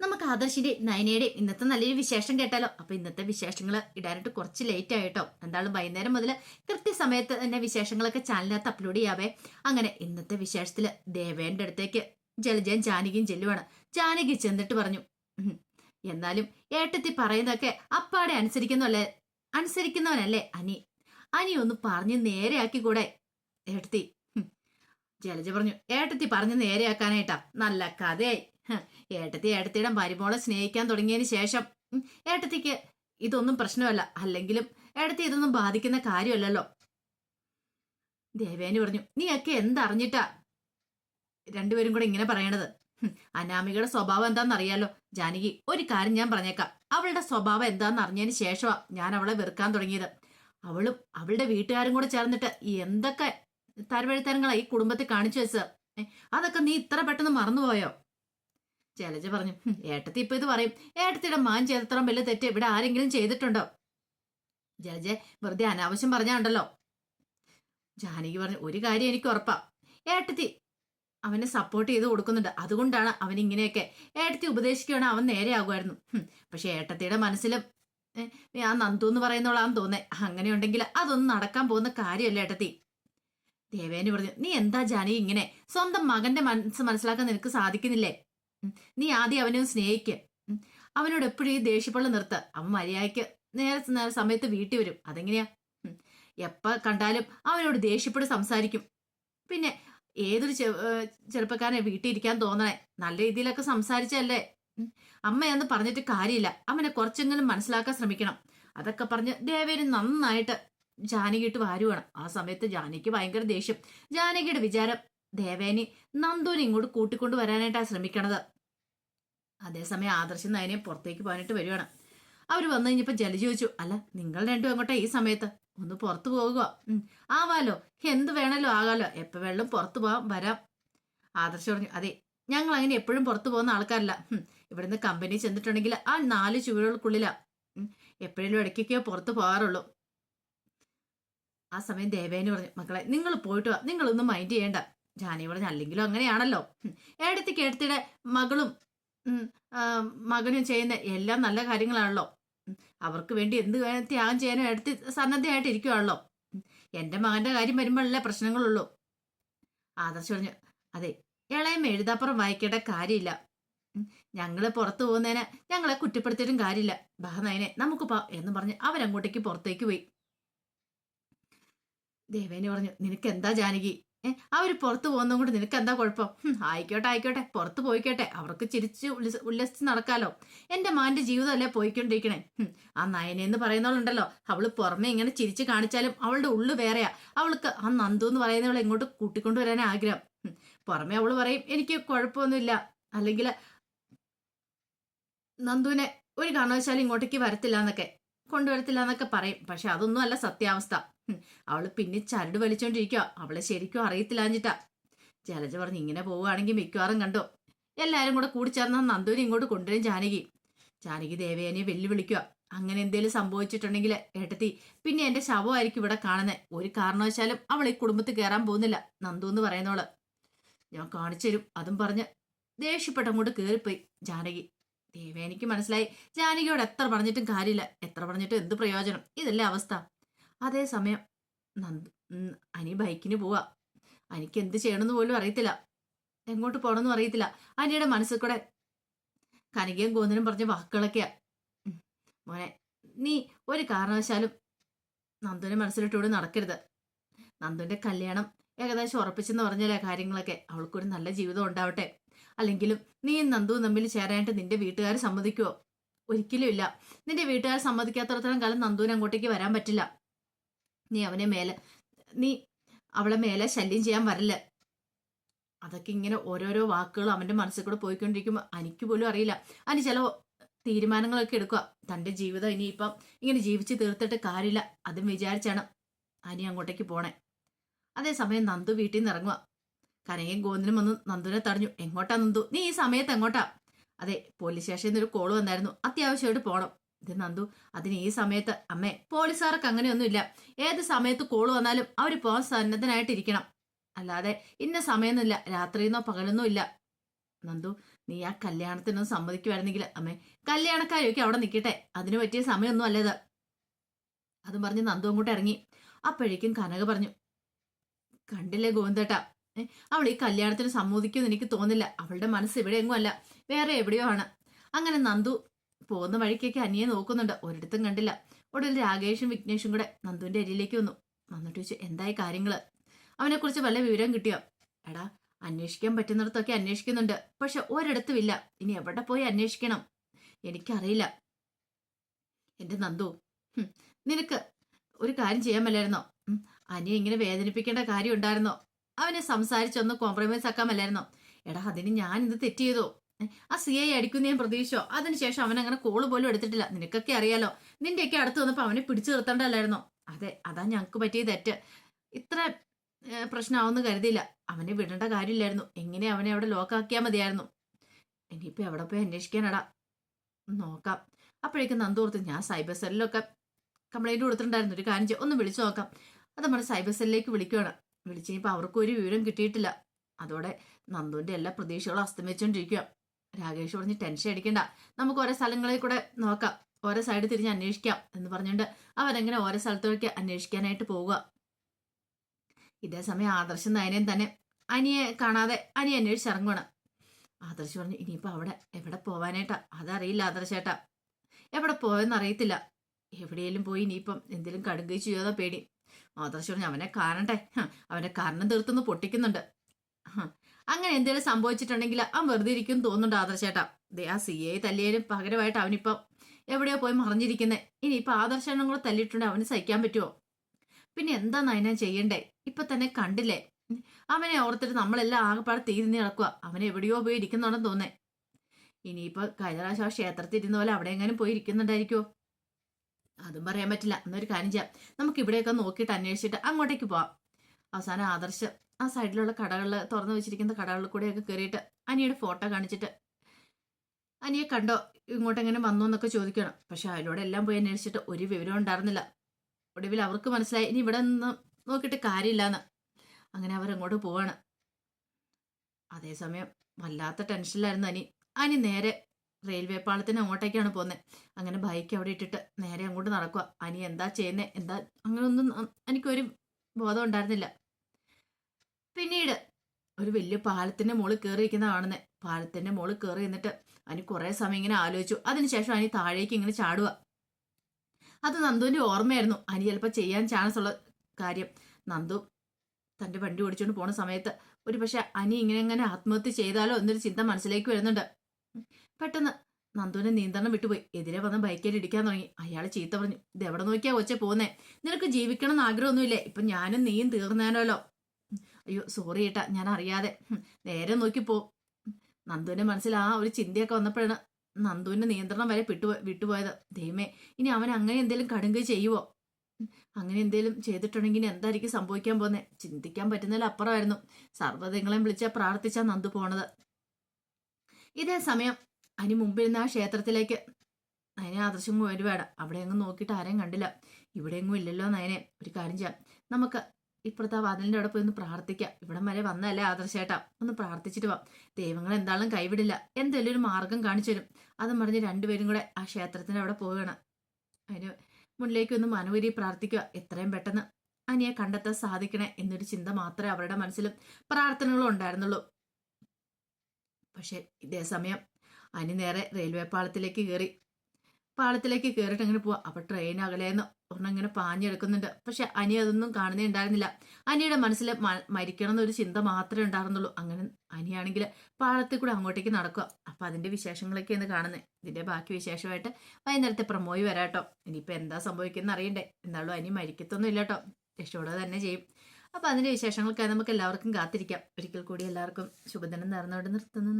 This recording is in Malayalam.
നമുക്ക് ആദർശിന്റെ നയനയുടെ ഇന്നത്തെ നല്ലൊരു വിശേഷം കേട്ടാലോ? അപ്പൊ ഇന്നത്തെ വിശേഷങ്ങൾ ഇടാനായിട്ട് കുറച്ച് ലേറ്റ് ആയിട്ടോ. എന്തായാലും വൈകുന്നേരം മുതൽ കൃത്യസമയത്ത് തന്നെ വിശേഷങ്ങളൊക്കെ ചാനലിനകത്ത് അപ്ലോഡ് ചെയ്യാവേ. അങ്ങനെ ഇന്നത്തെ വിശേഷത്തിൽ ദേവേന്റെ അടുത്തേക്ക് ജലജയും ജാനകിയും ചെല്ലുവാണ്. ജാനകി ചെന്നിട്ട് പറഞ്ഞു "ഉം, എന്നാലും ഏട്ടത്തി പറയുന്നതൊക്കെ അപ്പാടെ അനുസരിക്കുന്നല്ലേ അനുസരിക്കുന്നവനല്ലേ അനി? അനി ഒന്ന് പറഞ്ഞ് നേരെയാക്കി കൂടെ ഏട്ടത്തി ജലജ പറഞ്ഞു ഏട്ടത്തി പറഞ്ഞ് നേരെയാക്കാനായിട്ടാ. നല്ല കഥയായി. ഏട്ടത്തി ഏട്ടത്തിയുടെ മരുമോളെ സ്നേഹിക്കാൻ തുടങ്ങിയതിന് ശേഷം ഏട്ടത്തിക്ക് ഇതൊന്നും പ്രശ്നമല്ല. അല്ലെങ്കിലും ഏട്ടത്തി ഇതൊന്നും ബാധിക്കുന്ന കാര്യമല്ലല്ലോ. ദേവേനി പറഞ്ഞു നീയൊക്കെ എന്തറിഞ്ഞിട്ടാ രണ്ടുപേരും കൂടെ ഇങ്ങനെ പറയണത്? അനാമികയുടെ സ്വഭാവം എന്താണെന്നറിയാലോ ജാനകി ഒരു കാര്യം ഞാൻ പറഞ്ഞേക്കാം. അവളുടെ സ്വഭാവം എന്താണെന്ന് അറിഞ്ഞതിന് ശേഷമാ ഞാൻ അവളെ വെറുക്കാൻ തുടങ്ങിയത്. അവളും അവളുടെ വീട്ടുകാരും കൂടെ ചേർന്നിട്ട് എന്തൊക്കെ തരവഴുത്തരങ്ങളാ ഈ കുടുംബത്തിൽ കാണിച്ചു വെച്ചത്? അതൊക്കെ നീ ഇത്ര പെട്ടെന്ന് മറന്നുപോയോ? ജലജ പറഞ്ഞു ഏട്ടത്തി ഇപ്പൊ ഇത് പറയും ഏട്ടത്തിയുടെ മാൻ ചെയ്തത്രം വലിയ തെറ്റ് ഇവിടെ ആരെങ്കിലും ചെയ്തിട്ടുണ്ടോ? ജലജ വെറുതെ അനാവശ്യം പറഞ്ഞാണ്ടല്ലോ. ജാനകി പറഞ്ഞു ഒരു കാര്യം എനിക്ക് ഉറപ്പാ ഏട്ടത്തി അവനെ സപ്പോർട്ട് ചെയ്ത് കൊടുക്കുന്നുണ്ട്. അതുകൊണ്ടാണ് അവൻ ഇങ്ങനെയൊക്കെ. ഏട്ടത്തി ഉപദേശിക്കുകയാണ് അവൻ നേരെയാകുമായിരുന്നു പക്ഷെ ഏട്ടത്തിയുടെ മനസ്സിലും ആ നന്ദു എന്ന് പറയുന്നോളാന്ന് തോന്നേ. അങ്ങനെയുണ്ടെങ്കിൽ അതൊന്നും നടക്കാൻ പോകുന്ന കാര്യമല്ല ഏട്ടത്തി. ദേവേന് പറഞ്ഞു നീ എന്താ ജാനകി ഇങ്ങനെ? സ്വന്തം മകന്റെ മനസ്സ് മനസ്സിലാക്കാൻ നിനക്ക് സാധിക്കുന്നില്ലേ. നീ ആദ്യം അവനെ സ്നേഹിക്ക. അവനോട് എപ്പോഴും ഈ ദേഷ്യപ്പള്ള നിർത്ത്. അവൻ മര്യാദയ്ക്ക് നേരെ സമയത്ത് വീട്ടിൽ വരും. അതെങ്ങനെയാ? എപ്പ കണ്ടാലും അവനോട് ദേഷ്യപ്പെട്ട് സംസാരിക്കും. പിന്നെ ഏതൊരു ചെറുപ്പക്കാരനെ വീട്ടിൽ ഇരിക്കാൻ തോന്നണേ? നല്ല രീതിയിലൊക്കെ സംസാരിച്ചല്ലേ. അമ്മയെന്ന് പറഞ്ഞിട്ട് കാര്യമില്ല. അവനെ കുറച്ചെങ്കിലും മനസ്സിലാക്കാൻ ശ്രമിക്കണം. അതൊക്കെ പറഞ്ഞ് ദേവേനി നന്നായിട്ട് ജാനകിയിട്ട് വാരുവാണ്. ആ സമയത്ത് ജാനകിക്ക് ഭയങ്കര ദേഷ്യം. ജാനകിയുടെ വിചാരം ദേവേനി നന്ദുവിനെ ഇങ്ങോട്ട് കൂട്ടിക്കൊണ്ടു വരാനായിട്ടാണ് ശ്രമിക്കണത്. അതേസമയം ആദർശം നയനെ പുറത്തേക്ക് പോകാനായിട്ട് വരുവാണ് അവർ വന്നു കഴിഞ്ഞപ്പോൾ ജലജി ചോദിച്ചു അല്ല നിങ്ങൾ രണ്ടും എങ്ങോട്ടാ ഈ സമയത്ത്? ഒന്ന് പുറത്തു പോകുക. ആവാലോ? എന്ത് വേണമല്ലോ ആകാലോ? എപ്പോൾ വെള്ളം പുറത്തു പോകാം വരാം. ആദർശം പറഞ്ഞു അതെ ഞങ്ങൾ അങ്ങനെ എപ്പോഴും പുറത്തു പോകുന്ന ആൾക്കാരല്ല. ഇവിടുന്ന് കമ്പനി ചെന്നിട്ടുണ്ടെങ്കിൽ ആ നാല് ചുവടുകൾക്കുള്ളിലാ. എപ്പോഴെങ്കിലും ഇടയ്ക്കൊക്കെയോ പുറത്തു പോകാറുള്ളൂ. ആ സമയം ദേവേന് പറഞ്ഞു മക്കളെ നിങ്ങൾ പോയിട്ട് വാ. നിങ്ങളൊന്നും മൈൻഡ് ചെയ്യേണ്ട. ജാനി പറഞ്ഞു അല്ലെങ്കിലും അങ്ങനെയാണല്ലോ. ഉം. എടുത്തിടെ മകളും മകനും ചെയ്യുന്ന എല്ലാം നല്ല കാര്യങ്ങളാണല്ലോ. അവർക്ക് വേണ്ടി എന്ത് ത്യാഗം ചെയ്യാനും എടുത്ത് സന്നദ്ധയായിട്ട് ഇരിക്കുവാണല്ലോ. എന്റെ മകന്റെ കാര്യം വരുമ്പോഴല്ലേ പ്രശ്നങ്ങളുള്ളൂ. ആദർശ് പറഞ്ഞു അതെ ഇളയം എഴുതാപ്പുറം വായിക്കേണ്ട കാര്യമില്ല. ഞങ്ങൾ പുറത്തു പോകുന്നതിന് ഞങ്ങളെ കുറ്റപ്പെടുത്തിയിട്ടും കാര്യമില്ല. ബഹനയനെ നമുക്ക് പോ എന്ന് പറഞ്ഞ് അവരങ്ങോട്ടേക്ക് പുറത്തേക്ക് പോയി. ദേവേനി പറഞ്ഞു നിനക്ക് എന്താ ജാനകി? ഏ പുറത്ത് പോകുന്നതും കൊണ്ട് നിനക്ക് എന്താ കുഴപ്പം? ആയിക്കോട്ടെ ആയിക്കോട്ടെ പുറത്ത് പോയിക്കോട്ടെ അവർക്ക് ചിരിച്ച് ഉല്ലസ- ഉല്ലസിച്ച് നടക്കാലോ. എന്റെ മാന്റെ ജീവിതമല്ലേ പോയിക്കൊണ്ടിരിക്കണേ? ആ നയന എന്ന് പറയുന്നവളുണ്ടല്ലോ. അവൾ പുറമെ ഇങ്ങനെ ചിരിച്ച് കാണിച്ചാലും അവളുടെ ഉള്ളു വേറെയാ. അവൾക്ക് ആ നന്ദു എന്ന് പറയുന്നവളെ ഇങ്ങോട്ട് കൂട്ടിക്കൊണ്ടുവരാൻ ആഗ്രഹം. പുറമെ അവൾ പറയും എനിക്ക് കുഴപ്പമൊന്നുമില്ല. അല്ലെങ്കിൽ നന്ദുവിനെ ഒരു കാരണവശാലും ഇങ്ങോട്ടേക്ക് വരത്തില്ല എന്നൊക്കെ കൊണ്ടുവരത്തില്ല എന്നൊക്കെ പറയും. പക്ഷെ അതൊന്നും അല്ല സത്യാവസ്ഥ. അവൾ പിന്നെ ചരട് വലിച്ചോണ്ടിരിക്കുക അവളെ ശരിക്കും അറിയത്തില്ലാഞ്ഞിട്ടാ. ജലജ പറഞ്ഞു ഇങ്ങനെ പോവുകയാണെങ്കിൽ മിക്കവാറും കണ്ടോ? എല്ലാവരും കൂടെ കൂടി ചേർന്ന് നന്ദൂരി ഇങ്ങോട്ട് കൊണ്ടുവരും ജാനകി. ജാനകി ദേവയാനിയെ വെല്ലുവിളിക്കുക അങ്ങനെ എന്തേലും സംഭവിച്ചിട്ടുണ്ടെങ്കിൽ ഏട്ടത്തി പിന്നെ എന്റെ ശവമായിരിക്കും ഇവിടെ കാണുന്നത് ഒരു കാരണവശാലും അവൾ ഈ കുടുംബത്തിൽ കയറാൻ പോകുന്നില്ല നന്ദു എന്ന് പറയുന്നോൾ ഞാൻ കാണിച്ചു തരും അതും പറഞ്ഞ് ദേഷ്യപ്പെട്ട് അങ്ങോട്ട് കയറിപ്പോയി ജാനകി. ദേവേനിക്ക് മനസ്സിലായി ജാനകിയോട് എത്ര പറഞ്ഞിട്ടും കാര്യമില്ല. എത്ര പറഞ്ഞിട്ടും എന്ത് പ്രയോജനം? ഇതല്ലേ അവസ്ഥ. അതേസമയം നന്ദു അനി ബൈക്കിന് പോവാ. അനിക്ക് എന്ത് ചെയ്യണമെന്ന് പോലും അറിയത്തില്ല. എങ്ങോട്ട് പോകണമെന്നും അറിയത്തില്ല. അനിയുടെ മനസ്സിൽ കൂടെ കനികയും ഗോന്തനും പറഞ്ഞ വാക്കുകളൊക്കെയാ. മോനെ നീ ഒരു കാരണവശാലും നന്ദുവിനെ മനസ്സിലിട്ടൂടെ നടക്കരുത്. നന്ദുവിന്റെ കല്യാണം ഏകദേശം ഉറപ്പിച്ചെന്ന് പറഞ്ഞല്ലേ കാര്യങ്ങളൊക്കെ. അവൾക്കൊരു നല്ല ജീവിതം ഉണ്ടാവട്ടെ. അല്ലെങ്കിലും നീയും നന്ദുവും തമ്മിൽ ചേരാനായിട്ട് നിന്റെ വീട്ടുകാർ സമ്മതിക്കുമോ ഒരിക്കലും ഇല്ല. നിന്റെ വീട്ടുകാർ സമ്മതിക്കാത്തടത്തോളം കാലം നന്ദുവിന് അങ്ങോട്ടേക്ക് വരാൻ പറ്റില്ല. നീ അവനെ മേലെ നീ അവളെ മേലെ ശല്യം ചെയ്യാൻ വരല്ല. അതൊക്കെ ഇങ്ങനെ ഓരോരോ വാക്കുകൾ അവന്റെ മനസ്സിൽ കൂടെ പോയിക്കൊണ്ടിരിക്കുമ്പോൾ എനിക്ക് പോലും അറിയില്ല. അതിന് ചില തീരുമാനങ്ങളൊക്കെ എടുക്കുക. തന്റെ ജീവിതം ഇനിയിപ്പം ഇങ്ങനെ ജീവിച്ച് തീർത്തിട്ട് കാര്യമില്ല. അതും വിചാരിച്ചാണ് അനി അങ്ങോട്ടേക്ക് പോണേ. അതേസമയം നന്ദു വീട്ടിൽ നിന്ന് ഇറങ്ങുക കനകയും ഗോവിന്ദനും വന്ന് നന്ദുവിനെ തടഞ്ഞു. എങ്ങോട്ടാ നന്ദു? നീ ഈ സമയത്ത് എങ്ങോട്ടാ? അതെ പോലീസ് സ്റ്റേഷനിൽ നിന്ന് ഒരു കോൾ വന്നായിരുന്നു. അത്യാവശ്യമായിട്ട് പോണം. ഇത് നന്ദു. അതിന് ഈ സമയത്ത് അമ്മേ പോലീസുകാർക്ക് അങ്ങനെയൊന്നുമില്ല. ഏത് സമയത്ത് കോൾ വന്നാലും അവർ പോകാൻ സന്നദ്ധനായിട്ടിരിക്കണം. അല്ലാതെ ഇന്ന സമയമൊന്നുമില്ല. രാത്രിയെന്നോ പകലൊന്നും ഇല്ല. നന്ദു നീ ആ കല്യാണത്തിനൊന്നും സമ്മതിക്കുമായിരുന്നെങ്കിൽ അമ്മേ കല്യാണക്കാരൊക്കെ അവിടെ നിൽക്കട്ടെ. അതിനു പറ്റിയ സമയമൊന്നും അല്ലേത്. അതും പറഞ്ഞ് നന്ദു അങ്ങോട്ട് ഇറങ്ങി. അപ്പോഴേക്കും കനക പറഞ്ഞു കണ്ടില്ലേ ഗോവിന്ദേട്ട? അവൾ ഈ കല്യാണത്തിന് സമ്മതിക്കുമെന്ന് എനിക്ക് തോന്നില്ല അവളുടെ മനസ്സ് ഇവിടെ അല്ല. വേറെ എവിടെയോ ആണ്. അങ്ങനെ നന്ദു പോകുന്ന വഴിക്കൊക്കെ അനിയെ നോക്കുന്നുണ്ട്. ഒരിടത്തും കണ്ടില്ല. ഒടുവിൽ രാകേഷും വിഘ്നേഷും കൂടെ നന്ദുവിന്റെ അരിയിലേക്ക് വന്നു. വന്നിട്ട് ചോദിച്ചു എന്തായി കാര്യങ്ങൾ? അവനെക്കുറിച്ച് വല്ല വിവരം കിട്ടിയോ? എടാ അന്വേഷിക്കാൻ പറ്റുന്നിടത്തൊക്കെ അന്വേഷിക്കുന്നുണ്ട്. പക്ഷെ ഒരിടത്തും ഇല്ല. ഇനി എവിടെ പോയി അന്വേഷിക്കണം? എനിക്കറിയില്ല. എന്റെ നന്ദു നിനക്ക് ഒരു കാര്യം ചെയ്യാൻ മേലായിരുന്നോ? അനിയെ ഇങ്ങനെ വേദനിപ്പിക്കേണ്ട കാര്യം ഉണ്ടായിരുന്നോ? അവനെ സംസാരിച്ചൊന്ന് കോംപ്രമൈസ് ആക്കാൻ എടാ അതിന് ഞാൻ ഇത് തെറ്റ് ചെയ്തോ? ആ സി ഐ അടിക്കുന്ന ഞാൻ പ്രതീക്ഷിച്ചോ അതിനുശേഷം അവൻ അങ്ങനെ കോൾ പോലും എടുത്തിട്ടില്ല. നിനക്കൊക്കെ അറിയാലോ. നിന്റെയൊക്കെ അടുത്ത് വന്നപ്പോൾ അവനെ പിടിച്ചു നിർത്തേണ്ടല്ലായിരുന്നോ അതെ അതാ ഞങ്ങൾക്ക് പറ്റിയ തെറ്റ്. ഇത്ര പ്രശ്നമാവെന്ന് കരുതിയില്ല. അവനെ വിടേണ്ട കാര്യമില്ലായിരുന്നു. എങ്ങനെ അവനെ അവിടെ ലോക്കാക്കിയാൽ മതിയായിരുന്നു? ഇനിയിപ്പോ എവിടെ പോയി അന്വേഷിക്കാനടാ? നോക്കാം. അപ്പോഴേക്കും നന്ദു ഓർത്ത് ഞാൻ സൈബർ സെല്ലിലൊക്കെ കംപ്ലൈന്റ് കൊടുത്തിട്ടുണ്ടായിരുന്നു. ഒരു കാര്യം ഒന്ന് വിളിച്ചു നോക്കാം. അത് നമ്മൾ സൈബർ സെല്ലിലേക്ക് വിളിക്കുകയാണ് വിളിച്ചു കഴിഞ്ഞപ്പോൾ അവർക്കും ഒരു വിവരം കിട്ടിയിട്ടില്ല. അതോടെ നന്ദുവിന്റെ എല്ലാ പ്രതീക്ഷകളും അസ്തമിച്ചുകൊണ്ടിരിക്കുക രാകേഷ് പറഞ്ഞ് ടെൻഷൻ അടിക്കണ്ട. നമുക്ക് ഓരോ സ്ഥലങ്ങളിൽ കൂടെ നോക്കാം. ഓരോ സൈഡ് തിരിഞ്ഞ് അന്വേഷിക്കാം എന്ന് പറഞ്ഞുകൊണ്ട് അവരെങ്ങനെ ഓരോ സ്ഥലത്തേക്ക് അന്വേഷിക്കാനായിട്ട് പോവുക. ഇതേ സമയം ആദർശം നയനയും തന്നെ അനിയെ കാണാതെ അനി അന്വേഷിച്ച് ഇറങ്ങുവാണ്. ആദർശ് പറഞ്ഞു ഇനിയിപ്പോൾ അവിടെ എവിടെ പോവാനായിട്ടാ അതറിയില്ല ആദർശേട്ടാ എവിടെ പോയെന്ന് അറിയത്തില്ല. എവിടെയെങ്കിലും പോയി ഇനിയിപ്പം എന്തെങ്കിലും കടുകை ചെയ്യാതെ പേടി. ആദർശ് പറഞ്ഞു അവനെ കാണട്ടെ. അവനെ കാരണം തീർത്തൊന്ന് പൊട്ടിക്കുന്നുണ്ട്. അങ്ങനെ എന്തെങ്കിലും സംഭവിച്ചിട്ടുണ്ടെങ്കിൽ അവൻ വെറുതെ ഇരിക്കും തോന്നുന്നുണ്ട് ആദർശേട്ടാ ദേ ആ സി എ തല്ലിയാലും പകരമായിട്ട് അവനിപ്പം എവിടെയോ പോയി മറിഞ്ഞിരിക്കുന്നേ? ഇനിയിപ്പൊ ആദർശനും കൂടെ തല്ലിയിട്ടുണ്ട് അവന് സഹിക്കാൻ പറ്റുമോ പിന്നെ എന്താ നയന ചെയ്യണ്ടേ? ഇപ്പൊ തന്നെ കണ്ടില്ലേ? അവനെ ഓർത്തിട്ട് നമ്മളെല്ലാം ആകെപ്പാടെ തീരുന്ന നടക്കുക അവൻ എവിടെയോ പോയി ഇരിക്കുന്നുണ്ടെന്ന് തോന്നേ ഇനിയിപ്പോ കഴിഞ്ഞ ക്ഷേത്രത്തിൽ ഇരുന്ന പോലെ അവിടെ എങ്ങാനും പോയി ഇരിക്കുന്നുണ്ടായിരിക്കുമോ അതും പറയാൻ പറ്റില്ല. എന്നൊരു കാര്യം ചെയ്യാം. നമുക്ക് ഇവിടെയൊക്കെ നോക്കിയിട്ട് അന്വേഷിച്ചിട്ട് അങ്ങോട്ടേക്ക് പോവാം. അവസാനം ആദർശ് ആ സൈഡിലുള്ള കടകളിൽ തുറന്നു വെച്ചിരിക്കുന്ന കടകളിൽ കൂടെയൊക്കെ കയറിയിട്ട് അനിയുടെ ഫോട്ടോ കാണിച്ചിട്ട് അനിയെ കണ്ടോ? ഇങ്ങോട്ട് എങ്ങനെ വന്നു? എന്നൊക്കെ ചോദിക്കണം. പക്ഷെ അതിലൂടെ എല്ലാം പോയി അന്വേഷിച്ചിട്ട് ഒരു വിവരം ഉണ്ടായിരുന്നില്ല. ഒടുവിൽ അവർക്ക് മനസ്സിലായി ഇനി ഇവിടെ നിന്ന് നോക്കിയിട്ട് കാര്യമില്ലാന്ന്. അങ്ങനെ അവർ അങ്ങോട്ട് പോവാണ്. അതേസമയം വല്ലാത്ത ടെൻഷനിലായിരുന്നു അനി. അനി നേരെ റെയിൽവേ പാളത്തിന് അങ്ങോട്ടേക്കാണ് പോകുന്നത് അങ്ങനെ ബൈക്ക് അവിടെ ഇട്ടിട്ട് നേരെ അങ്ങോട്ട് നടക്കുക അനി എന്താ ചെയ്യുന്നത് എന്താ അങ്ങനെ ഒന്നും എനിക്കൊരു ബോധം ഉണ്ടായിരുന്നില്ല പിന്നീട് ഒരു വലിയ പാലത്തിന്റെ മുകളിൽ കയറി ഇരിക്കുന്ന കാണുന്നത് പാലത്തിന്റെ മുകളിൽ കയറി നിന്നിട്ട് അനി കുറെ സമയം ഇങ്ങനെ ആലോചിച്ചു. അതിനുശേഷം അനി താഴേക്ക് ഇങ്ങനെ ചാടുക. അത് നന്ദുവിന്റെ ഓർമ്മയായിരുന്നു. അനി ചിലപ്പോൾ ചെയ്യാൻ ചാൻസ് ഉള്ള കാര്യം. നന്ദു തന്റെ വണ്ടി ഓടിച്ചുകൊണ്ട് പോണ സമയത്ത് ഒരു പക്ഷെ അനി ഇങ്ങനെ ഇങ്ങനെ ആത്മഹത്യ ചെയ്താലോ എന്നൊരു ചിന്ത മനസ്സിലേക്ക് വരുന്നുണ്ട്. പെട്ടെന്ന് നന്ദുവിനെ നിയന്ത്രണം വിട്ടുപോയി. എതിരെ വന്ന ബൈക്കേൽ ഇടിക്കാൻ തുടങ്ങി. അയാൾ ചീത്ത പറഞ്ഞു. ഇത് എവിടെ നോക്കിയാ ഒച്ച പോകുന്നേ നിനക്ക് ജീവിക്കണം എന്ന് ആഗ്രഹമൊന്നുമില്ലേ? ഇപ്പൊ ഞാനും നീയും തീർന്നേനല്ലോ. അയ്യോ സോറി ഏട്ടാ. ഞാൻ അറിയാതെ. നേരെ നോക്കി പോ. നന്ദുവിന്റെ മനസ്സിൽ ആ ഒരു ചിന്തയൊക്കെ വന്നപ്പോഴാണ് നന്ദുവിന്റെ നിയന്ത്രണം വരെ വിട്ടു വിട്ടുപോയത്. ദൈവമേ ഇനി അവൻ അങ്ങനെ എന്തെങ്കിലും കടുങ്ക ചെയ്യുവോ? അങ്ങനെ എന്തെങ്കിലും ചെയ്തിട്ടുണ്ടെങ്കിൽ എന്തായിരിക്കും സംഭവിക്കാൻ പോകുന്നത് ചിന്തിക്കാൻ പറ്റുന്നതിൽ അപ്പുറമായിരുന്നു. സർവതങ്ങളെയും വിളിച്ചാ പ്രാർത്ഥിച്ചാ നന്ദു പോണത്. ഇതേ സമയം അതിന് മുമ്പിരുന്ന ആ ക്ഷേത്രത്തിലേക്ക് നയനെ ആദർശം വരുവാട അവിടെ എങ്ങും നോക്കിയിട്ട് ആരെയും കണ്ടില്ല. ഇവിടെ എങ്ങും ഇല്ലല്ലോ നയനെ. ഒരു കാര്യം ചെയ്യാം. നമുക്ക് ഇപ്പുറത്തെ ആ വാതിലിന്റെ അവിടെ പോയി ഒന്ന് പ്രാർത്ഥിക്കാം. ഇവിടം വരെ വന്നല്ലേ ആദർശേട്ടാ? ഒന്ന് പ്രാർത്ഥിച്ചിട്ട് വാ. ദൈവങ്ങൾ എന്താളും കൈവിടില്ല. എന്തെങ്കിലും ഒരു മാർഗം കാണിച്ചു തരും. അതും പറഞ്ഞ് രണ്ടുപേരും കൂടെ ആ ക്ഷേത്രത്തിന്റെ അവിടെ പോവുകയാണ്. അതിന് മുന്നിലേക്ക് ഒന്ന് മനോവരി പ്രാർത്ഥിക്കുക. എത്രയും പെട്ടെന്ന് അനിയെ കണ്ടെത്താൻ സാധിക്കണേ എന്നൊരു ചിന്ത മാത്രമേ അവരുടെ മനസ്സിലും പ്രാർത്ഥനകളും ഉണ്ടായിരുന്നുള്ളൂ. പക്ഷെ ഇതേ സമയം അനി നേരെ റെയിൽവേ പാളത്തിലേക്ക് കയറി പാളത്തിലേക്ക് കയറിയിട്ട് അങ്ങനെ പോവാ. അപ്പൊ ട്രെയിൻ അകലേന്ന് ഒരെണ്ണം ഇങ്ങനെ പാഞ്ഞെടുക്കുന്നുണ്ട്. പക്ഷെ അനി അതൊന്നും കാണുന്നേ ഉണ്ടായിരുന്നില്ല. അനിയുടെ മനസ്സിൽ മരിക്കണം എന്നൊരു ചിന്ത മാത്രമേ ഉണ്ടായിരുന്നുള്ളൂ. അങ്ങനെ അനിയാണെങ്കിൽ പാളത്തിൽ കൂടെ അങ്ങോട്ടേക്ക് നടക്കുക അപ്പൊ അതിന്റെ വിശേഷങ്ങളൊക്കെ ഒന്ന് കാണുന്നത് ഇതിന്റെ ബാക്കി വിശേഷമായിട്ട് വൈകുന്നേരത്തെ പ്രമോയി വരാട്ടോ. ഇനിയിപ്പോ എന്താ സംഭവിക്കുന്ന അറിയണ്ടേ. എന്നാലും അനി മരിക്കത്തൊന്നും ഇല്ല കേട്ടോ രക്ഷപ്പെടുക തന്നെ ചെയ്യും. അപ്പൊ അതിന്റെ വിശേഷങ്ങൾക്കായി നമുക്ക് എല്ലാവർക്കും കാത്തിരിക്കാം. ഒരിക്കൽ കൂടി എല്ലാവർക്കും ശുഭദിനം നേർന്നുകൊണ്ട് നിർത്തുന്നു.